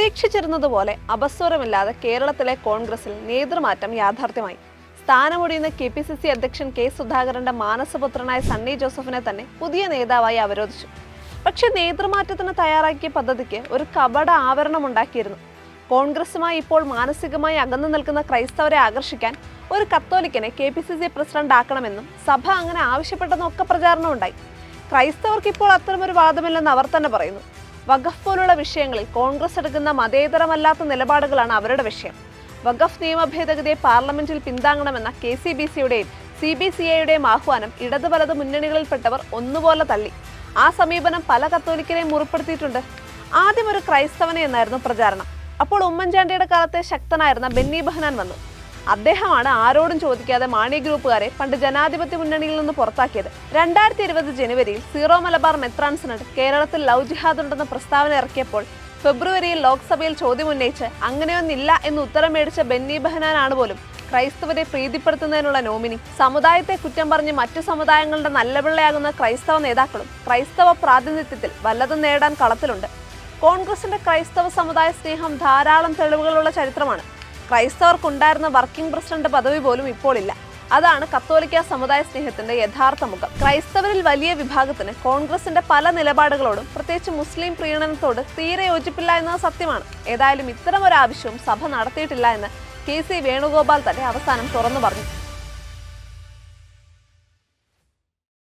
പ്രതീക്ഷിച്ചിരുന്നതുപോലെ അപസ്വരമില്ലാതെ കേരളത്തിലെ കോൺഗ്രസിൽ നേതൃമാറ്റം യാഥാർത്ഥ്യമായി. സ്ഥാനമൊഴിയുന്ന കെ പി സി സി അധ്യക്ഷൻ കെ സുധാകരന്റെ മാനസപുത്രനായ സണ്ണി ജോസഫിനെ തന്നെ പുതിയ നേതാവായി അവരോധിച്ചു. പക്ഷെ നേതൃമാറ്റത്തിന് തയ്യാറാക്കിയ പദ്ധതിക്ക് ഒരു കപട ആവരണം ഉണ്ടാക്കിയിരുന്നു കോൺഗ്രസുമായി ഇപ്പോൾ മാനസികമായി അകന്നു നിൽക്കുന്ന ക്രൈസ്തവരെ ആകർഷിക്കാൻ ഒരു കത്തോലിക്കനെ K P C C president ആക്കണമെന്നും സഭ അങ്ങനെ ആവശ്യപ്പെട്ടെന്നൊക്കെ പ്രചാരണമുണ്ടായി. ക്രൈസ്തവർക്ക് ഇപ്പോൾ അത്തരമൊരു വാദമില്ലെന്ന് അവർ തന്നെ പറയുന്നു. വഖഫ് പോലുള്ള വിഷയങ്ങളിൽ കോൺഗ്രസ് എടുക്കുന്ന മതേതരമല്ലാത്ത നിലപാടുകളാണ് അവരുടെ വിഷയം. വഖഫ് നിയമ ഭേദഗതിയെ പാർലമെന്റിൽ പിന്താങ്ങണമെന്ന കെ സി ബി സിയുടെയും സി ബി സി ഐയുടെയും ആഹ്വാനം ഇടത് വലത് മുന്നണികളിൽപ്പെട്ടവർ ഒന്നുപോലെ തള്ളി. ആ സമീപനം പല കത്തോലിക്കരെയും മുറിപ്പെടുത്തിയിട്ടുണ്ട്. ആദ്യം ഒരു ക്രൈസ്തവനെ എന്നായിരുന്നു പ്രചാരണം. അപ്പോൾ ഉമ്മൻചാണ്ടിയുടെ കാലത്തെ ശക്തനായിരുന്ന ബെന്നി ബെഹനാൻ വന്നു. അദ്ദേഹമാണ് ആരോടും ചോദിക്കാതെ മാണി ഗ്രൂപ്പുകാരെ പണ്ട് ജനാധിപത്യ മുന്നണിയിൽ നിന്ന് പുറത്താക്കിയത്. രണ്ടായിരത്തി ഇരുപത് ജനുവരിയിൽ സീറോ മലബാർ മെത്രാൻ സിനഡ് കേരളത്തിൽ ലവ് ജിഹാദ് ഉണ്ടെന്ന പ്രസ്താവന ഇറക്കിയപ്പോൾ ഫെബ്രുവരിയിൽ ലോക്സഭയിൽ ചോദ്യം ഉന്നയിച്ച് അങ്ങനെയൊന്നില്ല എന്ന് ഉത്തരം മേടിച്ച ബെന്നി ബെഹനാനാണ് പോലും ക്രൈസ്തവരെ പ്രീതിപ്പെടുത്തുന്നതിനുള്ള നോമിനി. സമുദായത്തെ കുറ്റം പറഞ്ഞ് മറ്റു സമുദായങ്ങളുടെ നല്ലപിള്ളയാകുന്ന ക്രൈസ്തവ നേതാക്കളും ക്രൈസ്തവ പ്രാതിനിധ്യത്തിൽ വല്ലതും നേടാൻ കളത്തിലുണ്ട്. കോൺഗ്രസിന്റെ ക്രൈസ്തവ സമുദായ സ്നേഹം ധാരാളം തെളിവുകളുള്ള ചരിത്രമാണ്. ക്രൈസ്തവർക്കുണ്ടായിരുന്ന വർക്കിംഗ് പ്രസിഡന്റ് പദവി പോലും ഇപ്പോൾ ഇല്ല. അതാണ് കത്തോലിക്ക സമുദായ സ്നേഹത്തിന്റെ യഥാർത്ഥ മുഖം. ക്രൈസ്തവരിൽ വലിയ വിഭാഗത്തിന് കോൺഗ്രസിന്റെ പല നിലപാടുകളോടും പ്രത്യേകിച്ച് മുസ്ലിം പ്രീണനത്തോട് തീരെ യോജിപ്പില്ല എന്നത് സത്യമാണ്. ഏതായാലും ഇത്തരം ഒരു ആവശ്യവും സഭ നടത്തിയിട്ടില്ല എന്ന് കെ സി വേണുഗോപാൽ തന്നെ അവസാനം തുറന്നു പറഞ്ഞു.